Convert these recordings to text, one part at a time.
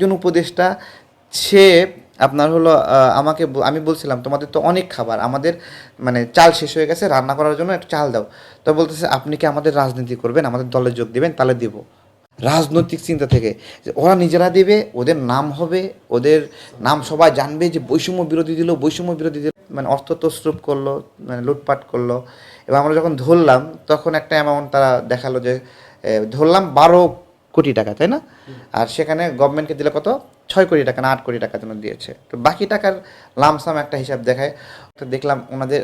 একজন উপদেষ্টা, সে আপনার হলো আমাকে আমি বলছিলাম, তোমাদের তো অনেক খাবার, আমাদের মানে চাল শেষ হয়ে গেছে, রান্না করার জন্য একটু চাল দাও। তো বলতেছে, আপনি কি আমাদের রাজনীতি করবেন? আমাদের দলে যোগ দিবেন, তাহলে দিব। রাজনৈতিক চিন্তা থেকে, যে ওরা নিজেরা দেবে, ওদের নাম হবে, ওদের নাম সবাই জানবে যে বৈষম্য বিরোধী দিল, বৈষম্য বিরোধী দিল মানে অর্থ তসরুপ করল মানে লুটপাট করল। এবং আমরা যখন ধরলাম, তখন একটা অ্যামাউন্ট তারা দেখাল যে ধরলাম বারো কোটি টাকা, তাই না? আর সেখানে গভর্নমেন্টকে দিলে কত? ছয় কোটি টাকা না আট কোটি টাকা যেন দিয়েছে। তো বাকি টাকার লামসাম একটা হিসাব দেখায়। তো দেখলাম ওনাদের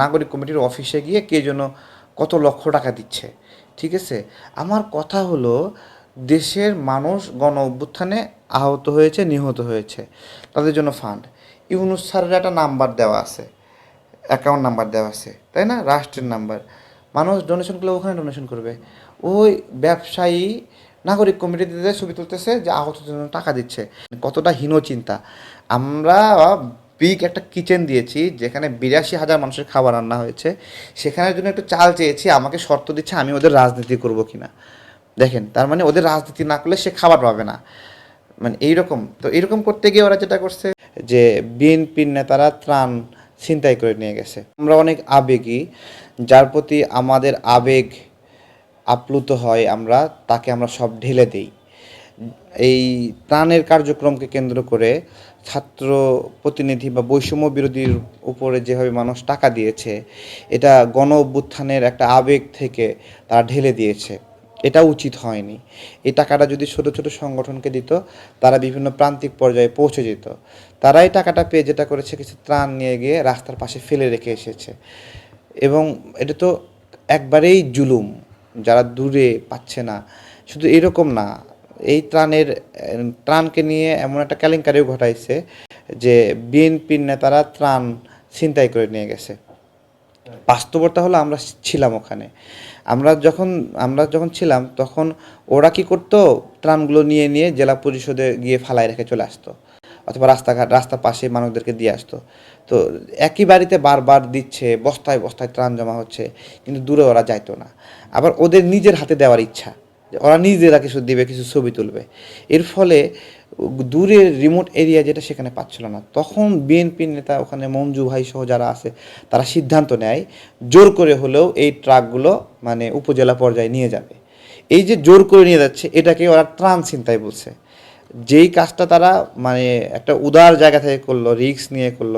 নাগরিক কমিটির অফিসে গিয়ে কে যেন কত লক্ষ টাকা দিচ্ছে। ঠিক আছে? আমার কথা হলো, দেশের মানুষ গণ অভ্যুত্থানে আহত হয়েছে, নিহত হয়েছে। তাদের জন্য ফান্ড ইউনুস স্যারের একটা নাম্বার দেওয়া আছে। অ্যাকাউন্ট নাম্বার দেওয়া আছে, তাই না? রাষ্ট্রের নাম্বার মানুষ ডোনেশন করলে ওখানে ডোনেশন করবে। ওই ব্যবসায়ী নাগরিক কমিটিতে ছবি তুলতেছে যে আহতদের জন্য টাকা দিচ্ছে। কতটা হীন চিন্তা। আমরা বিগ একটা কিচেন দিয়েছি, যেখানে বিরাশি হাজার মানুষের খাবার রান্না হয়েছে। সেখানের জন্য একটু চাল চেয়েছি, আমাকে শর্ত দিচ্ছে আমি ওদের রাজনীতি করব কিনা। দেখেন, তার মানে ওদের রাজনীতি না করলে সে খাবার পাবে না। মানে এইরকম, তো এইরকম করতে গিয়ে ওরা যেটা করছে, যে বিএনপির নেতারা ত্রাণ ছিনতাই করে নিয়ে গেছে। আমরা অনেক আবেগী, যার প্রতি আমাদের আবেগ আপ্লুত হয় আমরা, তাকে আমরা সব ঢেলে দেই। এই ত্রাণের কার্যক্রমকে কেন্দ্র করে ছাত্র প্রতিনিধি বা বৈষম্য বিরোধীর উপরে যেভাবে মানুষ টাকা দিয়েছে, এটা গণ অভ্যুত্থানের একটা আবেগ থেকে তারা ঢেলে দিয়েছে। এটা উচিত হয়নি। এই টাকাটা যদি ছোট ছোট সংগঠনকে দিত, তারা বিভিন্ন প্রান্তিক পর্যায়ে পৌঁছে যেত। তারাই টাকাটা পেয়ে যেটা করেছে, কিছু ত্রাণ নিয়ে গিয়ে রাস্তার পাশে ফেলে রেখে এসেছে। এবং এটা তো একবারেই জুলুম। যারা দূরে পাচ্ছে না। শুধু এরকম না, এই ত্রাণের, ত্রাণকে নিয়ে এমন একটা কেলেঙ্কারিও ঘটাইছে যে বিএনপির নেতারা ত্রাণ ছিনতাই করে নিয়ে গেছে। বাস্তবতা হলো আমরা ছিলাম ওখানে। আমরা যখন আমরা যখন ছিলাম তখন ওরা কি করতো? ত্রাণগুলো নিয়ে নিয়ে জেলা পরিষদে গিয়ে ফালায় রেখে চলে আসতো। অথবা রাস্তাঘাট রাস্তা পাশে মানুষদেরকে দিয়ে আসতো। তো একই বাড়িতে বারবার দিচ্ছে, বস্তায় বস্তায় ত্রাণ জমা হচ্ছে, কিন্তু দূরে ওরা যাইতো না। আবার ওদের নিজের হাতে দেওয়ার ইচ্ছা ওরা নিজেরা কিছু দিবে, কিছু ছবি তুলবে। এর ফলে দূরের রিমোট এরিয়া যেটা সেখানে পাচ্ছিল না। তখন বিএনপির নেতা ওখানে মঞ্জু ভাই সহ যারা আছে, তারা সিদ্ধান্ত নেয়, জোর করে হলেও এই ট্রাকগুলো মানে উপজেলা পর্যায়ে নিয়ে যাবে। এই যে জোর করে নিয়ে যাচ্ছে, এটাকে ওরা ত্রাণ চিন্তায় বলছে। যেই কাজটা তারা মানে একটা উদার জায়গা থেকে করল রিস্ক নিয়ে করল,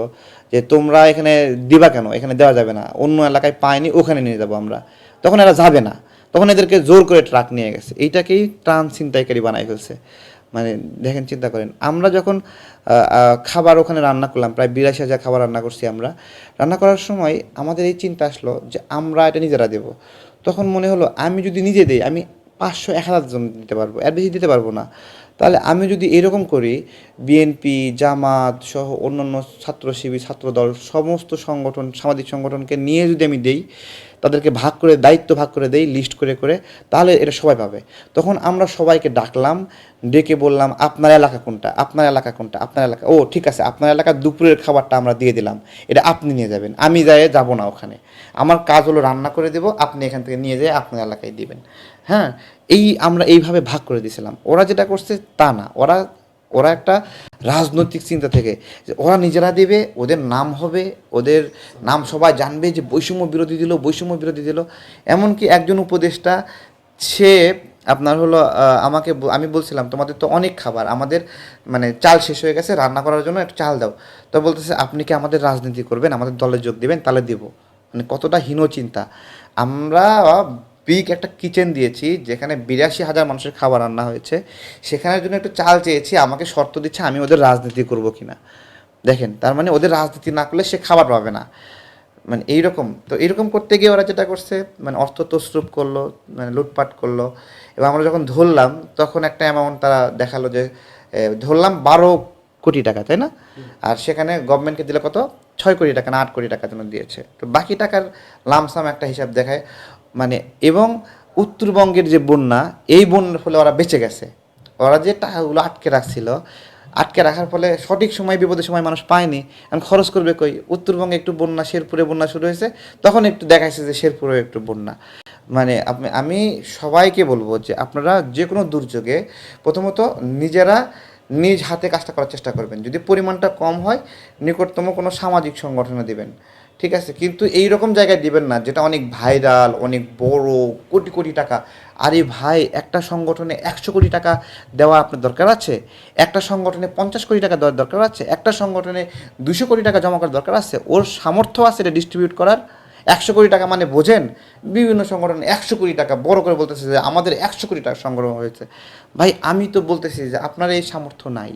যে তোমরা এখানে দিবা কেন? এখানে দেওয়া যাবে না। অন্য এলাকায় পায়নি ওখানে নিয়ে যাব আমরা। তখন এরা যাবে না। তখন এদেরকে জোর করে ট্রাক নিয়ে গেছে। এইটাকেই ত্রাণ ছিনতাইকারী বানাই ফেলছে। মানে দেখেন, চিন্তা করেন। আমরা যখন খাবার ওখানে রান্না করলাম, প্রায় বিরাশি হাজার খাবার রান্না করছি আমরা। রান্না করার সময় আমাদের এই চিন্তা আসলো যে আমরা এটা নিজেরা দেব। তখন মনে হলো, আমি যদি নিজে দিই, আমি পাঁচশো, এক হাজার জন দিতে পারব। এর বেশি দিতে পারব না। তাহলে আমি যদি এরকম করি বিএনপি জামাত সহ অন্যান্য ছাত্র শিবির ছাত্রদল, সমস্ত সংগঠন, সামাজিক সংগঠনকে নিয়ে যদি আমি দেই তাদেরকে ভাগ করে, দায়িত্ব ভাগ করে দেই লিস্ট করে করে, তাহলে এটা সবাই পাবে। তখন আমরা সবাইকে ডাকলাম, ডেকে বললাম, আপনার এলাকা কোনটা? আপনার এলাকা কোনটা? আপনার এলাকা ও, ঠিক আছে, আপনার এলাকার দুপুরের খাবারটা আমরা দিয়ে দিলাম। এটা আপনি নিয়ে যাবেন। আমি যাই, যাব না ওখানে। আমার কাজ হলো রান্না করে দেব, আপনি এখান থেকে নিয়ে যেয়ে আপনার এলাকায় দিবেন। হ্যাঁ এই আমরা এইভাবে ভাগ করে দিয়েছিলাম। ওরা যেটা করছে তা না। ওরা ওরা একটা রাজনৈতিক চিন্তা থেকে ওরা নিজেরা দেবে, ওদের নাম হবে, ওদের নাম সবাই জানবে যে বৈষম্য বিরোধী দিল, বৈষম্য বিরোধী দিল। এমনকি একজন উপদেষ্টা, সে আপনার হলো আমাকে আমি বলছিলাম, তোমাদের তো অনেক খাবার, আমাদের মানে চাল শেষ হয়ে গেছে, রান্না করার জন্য একটু চাল দাও। তো বলতেছে, আপনি কি আমাদের রাজনীতি করবেন? আমাদের দলে যোগ দেবেন, তাহলে দিব। মানে কতটা হীন চিন্তা আমরা বিগ একটা কিচেন দিয়েছি, যেখানে বিরাশি হাজার মানুষের খাবার রান্না হয়েছে। সেখানের জন্য একটু চাল চেয়েছি, আমাকে শর্ত দিচ্ছে আমি ওদের রাজনীতি করব কিনা। দেখেন, তার মানে ওদের রাজনীতি না করলে সে খাবার পাবে না। মানে এইরকম, তো এইরকম করতে গিয়ে ওরা যেটা করছে মানে অর্থ তসরুপ করল মানে লুটপাট করল, এবং আমরা যখন ধরলাম, তখন একটা অ্যামাউন্ট তারা দেখাল যে ধরলাম বারো কোটি টাকা, তাই না? আর সেখানে গভর্নমেন্টকে দিলে কত? ছয় কোটি টাকা না আট কোটি টাকা যেন দিয়েছে। তো বাকি টাকার লামসাম একটা হিসাব দেখায়। মানে এবং উত্তরবঙ্গের যে বন্যা, এই বন্যার ফলে ওরা বেঁচে গেছে। ওরা যে টাকাগুলো আটকে রাখছিল, আটকে রাখার ফলে সঠিক সময়, বিপদের সময় মানুষ পায়নি। এখন খরচ করবে কই? উত্তরবঙ্গে একটু বন্যা, শেরপুরে বন্যা শুরু হয়েছে, তখন একটু দেখাইছে যে শেরপুরে একটু বন্যা। মানে আপনি, আমি সবাইকে বলব যে আপনারা যে কোনো দুর্যোগে প্রথমত নিজেরা নিজ হাতে কাজটা করার চেষ্টা করবেন। যদি পরিমাণটা কম হয়, নিকটতম কোনো সামাজিক সংগঠনে দিবেন। ঠিক আছে, কিন্তু এই রকম জায়গায় দিবেন না, যেটা অনেক ভাইরাল, অনেক বড়, কোটি কোটি টাকা। আরে ভাই, একটা সংগঠনে একশো কোটি টাকা দেওয়া আপনার দরকার আছে, একটা সংগঠনে পঞ্চাশ কোটি টাকা দেওয়ার দরকার আছে, একটা সংগঠনে দুশো কোটি টাকা জমা করার দরকার আছে, ওর সামর্থ্য আছে এটা ডিস্ট্রিবিউট করার? একশো কোটি টাকা মানে বোঝেন? বিভিন্ন সংগঠন একশো কোটি টাকা বড় করে বলতেছে যে আমাদের একশো কোটি টাকা সংগ্রহ হয়েছে। ভাই, আমি তো বলতেছি যে আপনার এই সামর্থ্য নাই।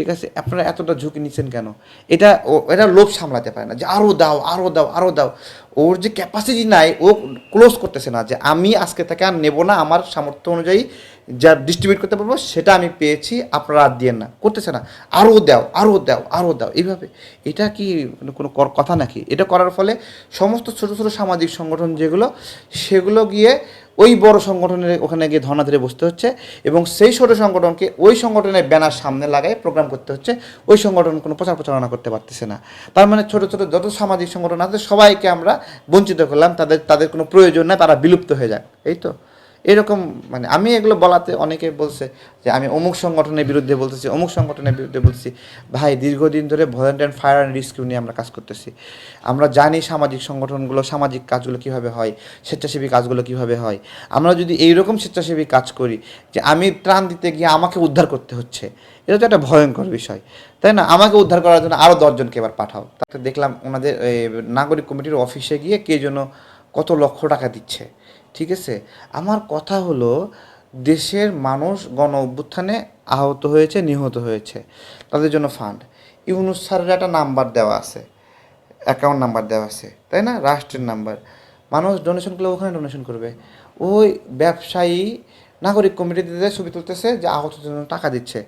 ঠিক আছে? আপনারা এতটা ঝুঁকি নিচ্ছেন কেন? এটা ও, এটা লোভ সামলাতে পারে না। যে আরও দাও আরও দাও আরও দাও। ওর যে ক্যাপাসিটি নাই, ও ক্লোজ করতেছে না যে আমি আজকে তাকে আর নেব না, আমার সামর্থ্য অনুযায়ী যা ডিস্ট্রিবিউট করতে পারব, সেটা আমি পেয়েছি, আপনারা আর দিয়েন না। করতেছে না। আরও দাও আরও দাও আরও দাও। এইভাবে। এটা কি কোনো কথা নাকি? এটা করার ফলে সমস্ত ছোটো ছোটো সামাজিক সংগঠন যেগুলো, সেগুলো গিয়ে ওই বড় সংগঠনের ওখানে গিয়ে ধর্না ধরে বসতে হচ্ছে এবং সেই ছোটো সংগঠনকে ওই সংগঠনের ব্যানার সামনে লাগায় প্রোগ্রাম করতে হচ্ছে। ওই সংগঠন কোনো প্রচার প্রচারণা করতে পারতেছে না। তার মানে ছোটো ছোটো যত সামাজিক সংগঠন আছে, সবাইকে আমরা বঞ্চিত করলাম। তাদের তাদের কোনো প্রয়োজন নাই, তারা বিলুপ্ত হয়ে যাক। এই তো? এরকম মানে আমি এগুলো বলাতে অনেকে বলছে যে আমি অমুক সংগঠনের বিরুদ্ধে বলতেছি, অমুক সংগঠনের বিরুদ্ধে বলছি ভাই, দীর্ঘদিন ধরে ভলেন্টিয়ার ফায়ার অ্যান্ড রেস্কিউ নিয়ে আমরা কাজ করতেছি। আমরা জানি সামাজিক সংগঠনগুলো, সামাজিক কাজগুলো কীভাবে হয়, স্বেচ্ছাসেবী কাজগুলো কীভাবে হয়। আমরা যদি এইরকম স্বেচ্ছাসেবী কাজ করি যে আমি ত্রাণ দিতে গিয়ে আমাকে উদ্ধার করতে হচ্ছে, এটা তো একটা ভয়ঙ্কর বিষয়। তাই না? আমাকে উদ্ধার করার জন্য আরও দশজনকে এবার পাঠাও। তাতে দেখলাম ওনাদের নাগরিক কমিটির অফিসে গিয়ে কে যেন কত লক্ষ টাকা দিচ্ছে। ঠিক আছে? আমার কথা হলো, দেশের মানুষ গণ অভ্যুত্থানে আহত হয়েছে, নিহত হয়েছে। তাদের জন্য ফান্ড ইউনুস স্যারের একটা নাম্বার দেওয়া আছে। অ্যাকাউন্ট নাম্বার দেওয়া আছে, তাই না? রাষ্ট্রের নাম্বার মানুষ ডোনেশন করলে ওখানে ডোনেশন করবে। ওই ব্যবসায়ী, নাগরিক কমিটিতে ছবি তুলতেছে যে আহত জন্য টাকা দিচ্ছে।